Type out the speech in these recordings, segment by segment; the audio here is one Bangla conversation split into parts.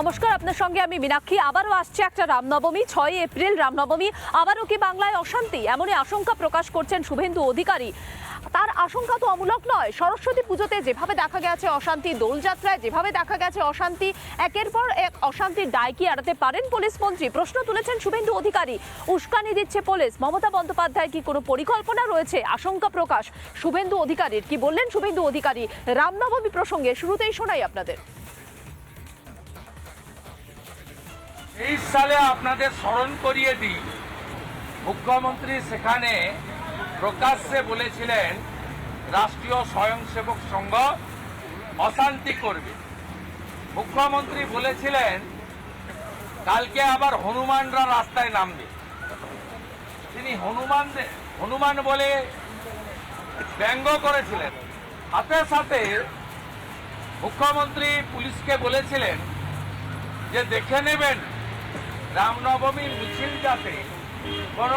নমস্কার, আপনার সঙ্গে আমি মীনাক্ষী। আবারও আসছে একটা রামনবমী, ছয় এপ্রিল রামনবমী। আবারও কি বাংলায় অশান্তি? এমনই আশঙ্কা প্রকাশ করছেন শুভেন্দু অধিকারী। তার আশঙ্কা তো অমূলক নয়। সরস্বতী পুজোতে যেভাবে দেখা গেছে অশান্তি, দোলযাত্রায় যেভাবে দেখা গেছে অশান্তি, একের পর এক অশান্তির দায় কি এড়াতে পারেন পুলিশ মন্ত্রী? প্রশ্ন তুলেছেন শুভেন্দু অধিকারী। উস্কানি দিচ্ছে পুলিশ। মমতা বন্দ্যোপাধ্যায়ের কি কোনো পরিকল্পনা রয়েছে? আশঙ্কা প্রকাশ শুভেন্দু অধিকারীর। কি বললেন শুভেন্দু অধিকারী? রামনবমী প্রসঙ্গে শুরুতেই শোনাই আপনাদের। এই সালে আপনাদের স্মরণ করিয়ে দিই। মুখ্যমন্ত্রী সেখানে প্রকাশ্যে বলেছিলেন, রাষ্ট্রীয় স্বয়ংসেবক সংঘ অশান্তি করবে। মুখ্যমন্ত্রী বলেছিলেন, কালকে আবার হনুমানরা রাস্তায় নামবে। তিনি হনুমান হনুমান বলে ব্যঙ্গ করেছিলেন। সাথে সাথে মুখ্যমন্ত্রী পুলিশকে বলেছিলেন যে, দেখে নেবেন রামনবমীর মিছিল যাতে কোন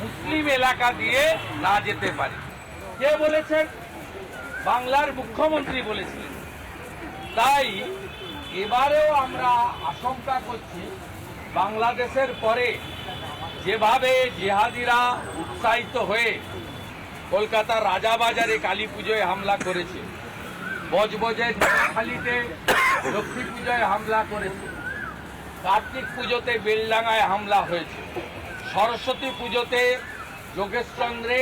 মুসলিম এলাকা দিয়ে না যেতে পারে। কে বলেছেন? বাংলার মুখ্যমন্ত্রী বলেছিলেন। তাই এবারেও আমরা আশঙ্কা করছি, বাংলাদেশের পরে যেভাবে জিহাদিরা উৎসাহিত হয়ে কলকাতার রাজাবাজারে কালী পুজোয় হামলা করেছে বজবজের খালিতে লক্ষ্মী পুজোয় হামলা করেছে কার্তিক পুজোতে বেলডাঙ্গায় হামলা হয়েছে। সরস্বতী পুজোতে যোগেশচন্দ্রে,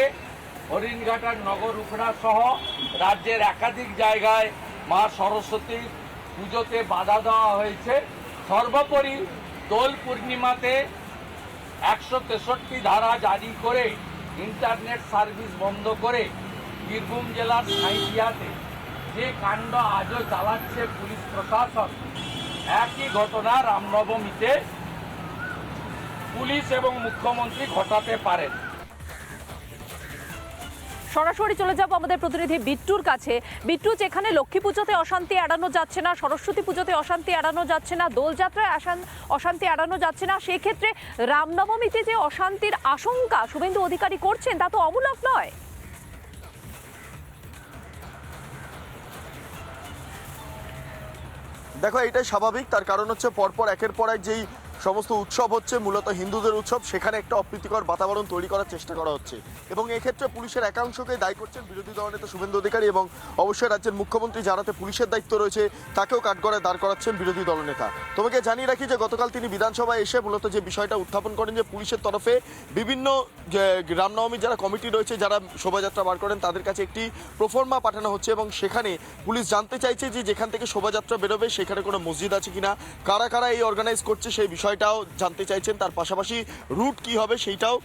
হরিণঘাটার নগর উখড়া সহ রাজ্যের একাধিক জায়গায় মা সরস্বতী পুজোতে বাধা দেওয়া হয়েছে। সর্বোপরি দোল পূর্ণিমাতে একশো তেষট্টি ধারা জারি করে ইন্টারনেট সার্ভিস বন্ধ করে বীরভূম জেলার সাঁইথিয়াতে যে কাণ্ড আজও চালাচ্ছে পুলিশ প্রশাসন একই ঘটনা রামনবমীতে পুলিশ এবং মুখ্যমন্ত্রী ঘটাতে পারেন। সরাসরি চলে যাব আমাদের প্রতিনিধি বিট্টুর কাছে। বিট্টু, যেখানে লক্ষ্মী পুজোতে অশান্তি এড়ানো যাচ্ছে না, সরস্বতী পুজোতে অশান্তি এড়ানো যাচ্ছে না, দোলযাত্রায় আসান- অশান্তি এড়ানো যাচ্ছে না, সেক্ষেত্রে রামনবমীতে যে অশান্তির আশঙ্কা শুভেন্দু অধিকারী করছেন, তা তো অমূলক নয়। দেখো এটাই স্বাভাবিক। তার কারণ হচ্ছে পরপর একের পর এক যেই সমস্ত উৎসব হচ্ছে, মূলত হিন্দুদের উৎসব। সেখানে একটা অপ্রীতিকর বাতাবরণ তৈরি করার চেষ্টা করা হচ্ছে। এবং এক্ষেত্রে পুলিশের একাংশকে দায়ী করছেন বিরোধী দলনেতা শুভেন্দু অধিকারী এবং অবশ্যই রাজ্যের মুখ্যমন্ত্রী যারাতে পুলিশের দায়িত্ব রয়েছে, তাকেও কাঠগড়ায় দাঁড় করাচ্ছেন বিরোধী দলনেতা তোমাকে জানিয়ে রাখি যে গতকাল তিনি বিধানসভায় এসে মূলত যে বিষয়টা উত্থাপন করেন যে পুলিশের তরফে বিভিন্ন রামনবমীর যারা কমিটি রয়েছে, যারা শোভাযাত্রা বার করেন, তাদের কাছে একটি প্রফর্মা পাঠানো হচ্ছে এবং সেখানে পুলিশ জানতে চাইছে যে যেখান থেকে শোভাযাত্রা বেরোবে, সেখানে কোনো মসজিদ আছে কিনা, কারা কারা এই অর্গানাইজ করছে সেই বিষয়টাও জানতে চাইছেন, তার পাশাপাশি রুট কি হবে সেইটাও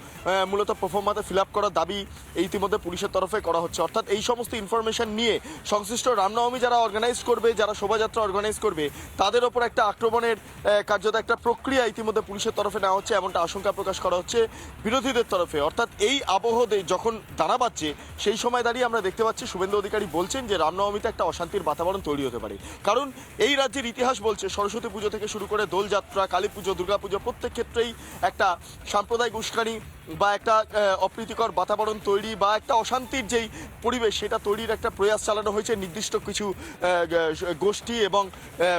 মূলত প্রফর্মাতে ফিল আপ করার দাবি ইতিমধ্যে পুলিশের তরফে করা হচ্ছে। অর্থাৎ এই সমস্ত ইনফরমেশন নিয়ে সংশ্লিষ্ট রামনবমী যারা অর্গানাইজ করবে, যারা শোভাযাত্রা অর্গানাইজ করবে, তাদের ওপর একটা আক্রমণের কার্যত একটা প্রক্রিয়া ইতিমধ্যে পুলিশের তরফে নেওয়া হচ্ছে এমনটা আশঙ্কা প্রকাশ করা হচ্ছে বিরোধীদের তরফে। অর্থাৎ এই আবহতে যখন দানা বাজছে সেই সময় দাঁড়িয়ে আমরা দেখতে পাচ্ছি শুভেন্দু অধিকারী বলছেন যে রামনবমীতে একটা অশান্তির বাতাবরণ তৈরি হতে পারে। কারণ এই রাজ্যের ইতিহাস বলছে, সরস্বতী পুজো থেকে শুরু করে দোলযাত্রা, কালী পুজো দুর্গাপুজো, প্রত্যেক ক্ষেত্রেই একটা সাম্প্রদায়িক উস্কানি বা একটা অপ্রীতিকর বাতাবরণ তৈরি বা একটা অশান্তির যেই পরিবেশ, সেটা তৈরির একটা প্রয়াস চালানো হয়েছে নির্দিষ্ট কিছু গোষ্ঠী এবং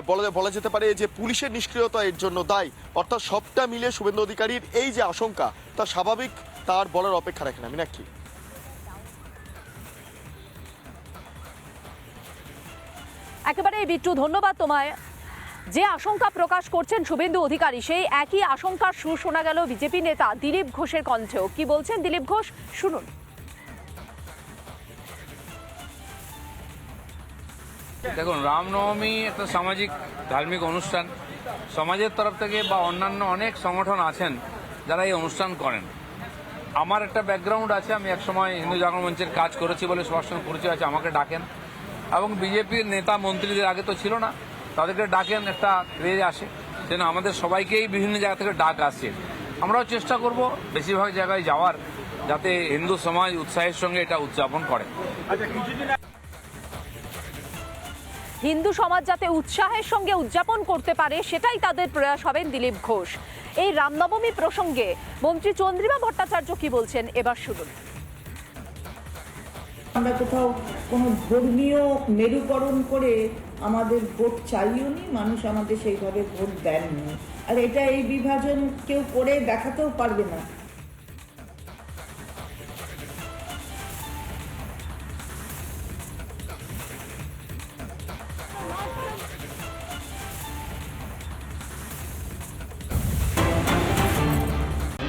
বলা বলা যেতে পারে যে পুলিশের নিষ্ক্রিয়তা এর জন্য দায়। অর্থাৎ সবটা মিলে শুভেন্দু অধিকারীর এই যে আশঙ্কা, তা স্বাভাবিক, তার বলার অপেক্ষা রাখে না। মীনাক্ষী। একেবারে বিট্টু, ধন্যবাদ তোমায়। যে আশঙ্কা প্রকাশ করছেন শুভেন্দু অধিকারী, সেই একই আশঙ্কার সুর শোনা গেল বিজেপি নেতা দিলীপ ঘোষের কণ্ঠেও। কি বলছেন দিলীপ ঘোষ? শুনুন। দেখুন, রামনবমী একটা সামাজিক, ধার্মিক অনুষ্ঠান। সমাজের তরফ থেকে বা অন্যান্য অনেক সংগঠন আছেন যারা এই অনুষ্ঠান করেন। আমার একটা ব্যাকগ্রাউন্ড আছে, আমি একসময় হিন্দু জাগরণ মঞ্চের কাজ করেছি বলে সঙ্গে পরিচয় আছে, আমাকে ডাকেন। এবং বিজেপির নেতা মন্ত্রীদের আগে তো ছিল না। তাদেরকে ডাকেন একটা ক্রেজ আসে যেন আমাদের সবাইকেই বিভিন্ন জায়গা থেকে ডাক আসছে আমরাও চেষ্টা করব বেশিরভাগ জায়গায় যাওয়ার যাতে হিন্দু সমাজ উৎসাহের সঙ্গে এটা উদযাপন করে। হিন্দু সমাজ যাতে উৎসাহের সঙ্গে উদযাপন করতে পারে সেটাই তাদের প্রয়াস হবেন দিলীপ ঘোষ। এই রামনবমী প্রসঙ্গে মন্ত্রী চন্দ্রিমা ভট্টাচার্য কি বলছেন? এবার শুনুন। আমরা কোথাও কোনো ধর্মীয় মেরুকরণ করে আমাদের ভোট চাইও নি মানুষ আমাদের সেইভাবে ভোট দেননি। আর এটা এই বিভাজন কেউ করে দেখাতেও পারবে না।